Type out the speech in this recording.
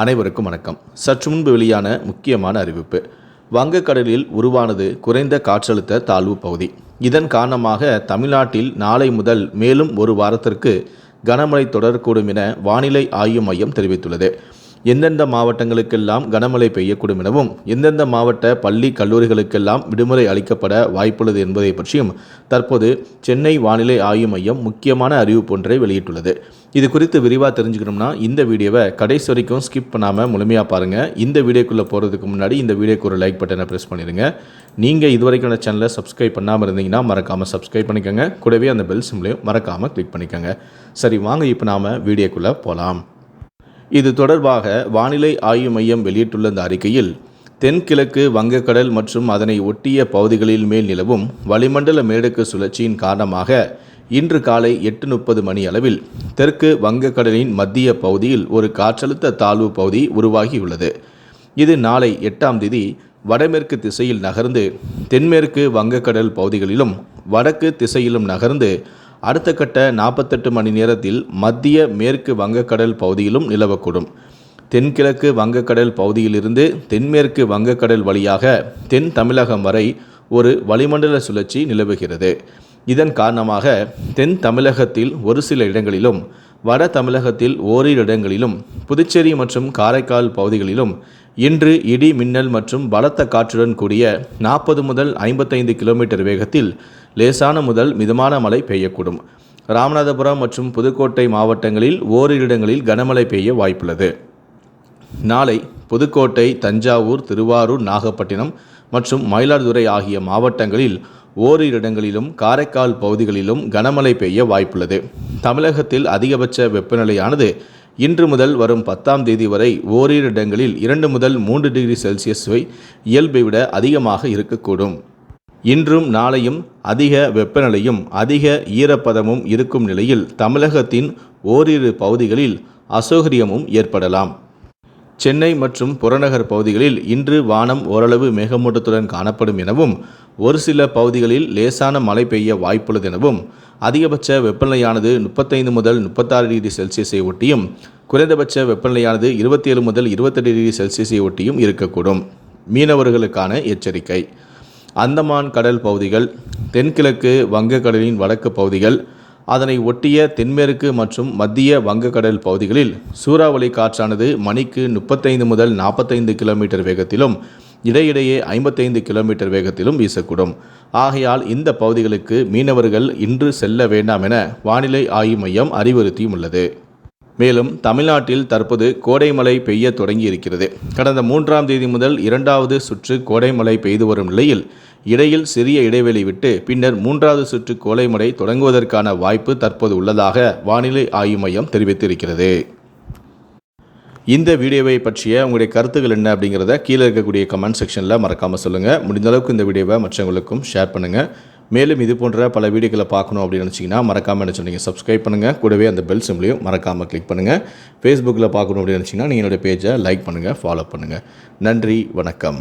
அனைவருக்கும் வணக்கம். சற்று முன்பு வெளியான முக்கியமான அறிவிப்பு. வங்கக்கடலில் உருவானது குறைந்த காற்றழுத்த தாழ்வு பகுதி. இதன் காரணமாக தமிழ்நாட்டில் நாளை முதல் மேலும் ஒரு வாரத்திற்கு கனமழை தொடரக்கூடும் என வானிலை ஆய்வு மையம் தெரிவித்துள்ளது. எந்தெந்த மாவட்டங்களுக்கெல்லாம் கனமழை பெய்யக்கூடும் எனவும் எந்தெந்த மாவட்ட பள்ளி கல்லூரிகளுக்கெல்லாம் விடுமுறை அளிக்கப்பட வாய்ப்புள்ளது என்பதை பற்றியும் தற்போது சென்னை வானிலை ஆய்வு மையம் முக்கியமான அறிவிப்பு ஒன்றை வெளியிட்டுள்ளது. இது குறித்து விரிவாக தெரிஞ்சுக்கணும்னா இந்த வீடியோவை கடைசி வரைக்கும் ஸ்கிப் பண்ணாமல் முழுமையாக பாருங்கள் இந்த வீடியோக்குள்ளே போகிறதுக்கு முன்னாடி இந்த வீடியோக்கு ஒரு லைக் பட்டனை ப்ரெஸ் பண்ணிடுங்க. நீங்கள் இதுவரைக்கும் அந்த சேனலை சப்ஸ்கிரைப் பண்ணாமல் இருந்தீங்கன்னா மறக்காமல் சப்ஸ்கிரைப் பண்ணிக்கோங்க. கூடவே அந்த பெல் சிம்லையும் மறக்காமல் கிளிக் பண்ணிக்கோங்க. சரி வாங்க இப்போ நாம் வீடியோக்குள்ளே போகலாம் இது தொடர்பாக வானிலை ஆய்வு மையம் வெளியிட்டுள்ள இந்த அறிக்கையில் தென்கிழக்கு வங்கக்கடல் மற்றும் அதனை ஒட்டிய பகுதிகளில் மேல் நிலவும் வளிமண்டல மேடுக்கு சுழற்சியின் காரணமாக இன்று காலை எட்டு முப்பது மணி அளவில் தெற்கு வங்கக்கடலின் மத்திய பகுதியில் ஒரு காற்றழுத்த தாழ்வு பகுதி உருவாகியுள்ளது. இது நாளை எட்டாம் தேதி வடமேற்கு திசையில் நகர்ந்து தென்மேற்கு வங்கக்கடல் பகுதிகளிலும் வடக்கு திசையிலும் நகர்ந்து அடுத்த கட்ட நாற்பத்தெட்டு மணி நேரத்தில் மத்திய மேற்கு வங்கக்கடல் பகுதியிலும் நிலவக்கூடும். தென்கிழக்கு வங்கக்கடல் பகுதியிலிருந்து தென்மேற்கு வங்கக்கடல் வழியாக தென் தமிழகம் வரை ஒரு வளிமண்டல சுழற்சி நிலவுகிறது. இதன் காரணமாக தென் தமிழகத்தில் ஒரு சில இடங்களிலும் வட தமிழகத்தில் ஓரிரு இடங்களிலும் புதுச்சேரி மற்றும் காரைக்கால் பகுதிகளிலும் இன்று இடி மின்னல் மற்றும் பலத்த காற்றுடன் கூடிய நாற்பது முதல் ஐம்பத்தைந்து கிலோமீட்டர் வேகத்தில் லேசான முதல் மிதமான மழை பெய்யக்கூடும். ராமநாதபுரம் மற்றும் புதுக்கோட்டை மாவட்டங்களில் ஓரிரு இடங்களில் கனமழை பெய்ய வாய்ப்புள்ளது. நாளை புதுக்கோட்டை தஞ்சாவூர் திருவாரூர் நாகப்பட்டினம் மற்றும் மயிலாடுதுறை ஆகிய மாவட்டங்களில் ஓரிரு இடங்களிலும் காரைக்கால் பகுதிகளிலும் கனமழை பெய்ய வாய்ப்புள்ளது. தமிழகத்தில் அதிகபட்ச வெப்பநிலையானது இன்று முதல் வரும் பத்தாம் தேதி வரை ஓரிரு இடங்களில் இரண்டு முதல் மூன்று டிகிரி செல்சியஸ் இயல்பை விட அதிகமாக இருக்கக்கூடும். இன்றும் நாளையும் அதிக வெப்பநிலையும் அதிக ஈரப்பதமும் இருக்கும் நிலையில் தமிழகத்தின் ஓரிரு பகுதிகளில் அசௌகரியமும் ஏற்படலாம். சென்னை மற்றும் புறநகர் பகுதிகளில் இன்று வானம் ஓரளவு மேகமூட்டத்துடன் காணப்படும் எனவும் ஒரு சில பகுதிகளில் லேசான மழை பெய்ய வாய்ப்புள்ளது எனவும் அதிகபட்ச வெப்பநிலையானது முப்பத்தைந்து முதல் முப்பத்தாறு டிகிரி செல்சியஸை ஒட்டியும் குறைந்தபட்ச வெப்பநிலையானது இருபத்தேழு முதல் இருபத்தெட்டு டிகிரி செல்சியஸை ஒட்டியும் இருக்கக்கூடும். மீனவர்களுக்கான எச்சரிக்கை. அந்தமான் கடல் பகுதிகள் தென்கிழக்கு வங்கக்கடலின் வடக்கு பகுதிகள் அதனை ஒட்டிய தென்மேற்கு மற்றும் மத்திய வங்கக்கடல் பகுதிகளில் சூறாவளி காற்றானது மணிக்கு முப்பத்தைந்து முதல் நாற்பத்தைந்து கிலோமீட்டர் வேகத்திலும் இடையிடையே ஐம்பத்தைந்து கிலோமீட்டர் வேகத்திலும் வீசக்கூடும். ஆகையால் இந்த பகுதிகளுக்கு மீனவர்கள் இன்று செல்ல வேண்டாம் என வானிலை ஆய்வு மையம் அறிவுறுத்தியும் உள்ளது மேலும் தமிழ்நாட்டில் தற்போது கோடைமழை பெய்ய தொடங்கி இருக்கிறது கடந்த மூன்றாம் தேதி முதல் இரண்டாவது சுற்று கோடைமழை பெய்து வரும் நிலையில் இடையில் சிறிய இடைவெளி விட்டு பின்னர் மூன்றாவது சுற்று கோடைமழை தொடங்குவதற்கான வாய்ப்பு தற்போது உள்ளதாக வானிலை ஆய்வு மையம் தெரிவித்திருக்கிறது. இந்த வீடியோவை பற்றிய உங்களுடைய கருத்துக்கள் என்ன அப்படிங்கிறத கீழே இருக்கக்கூடிய கமெண்ட் செக்ஷனில் மறக்காமல் சொல்லுங்கள் முடிந்தளவுக்கு இந்த வீடியோவை மற்றவங்களுக்கும் ஷேர் பண்ணுங்கள் மேலும் இது போன்ற பல வீடியோக்களை பார்க்கணும் அப்படின்னு நினச்சிங்கன்னா மறக்காமல் என்ன சொன்னீங்க சப்ஸ்கிரைப் பண்ணுங்கள் கூடவே அந்த பெல் சிம்லையும் மறக்காமல் கிளிக் பண்ணுங்கள் ஃபேஸ்புக்கில் பார்க்கணும் அப்படின்னு நினச்சிங்கன்னா நீங்கள் பேஜை லைக் பண்ணுங்கள் ஃபாலோ பண்ணுங்கள் நன்றி வணக்கம்.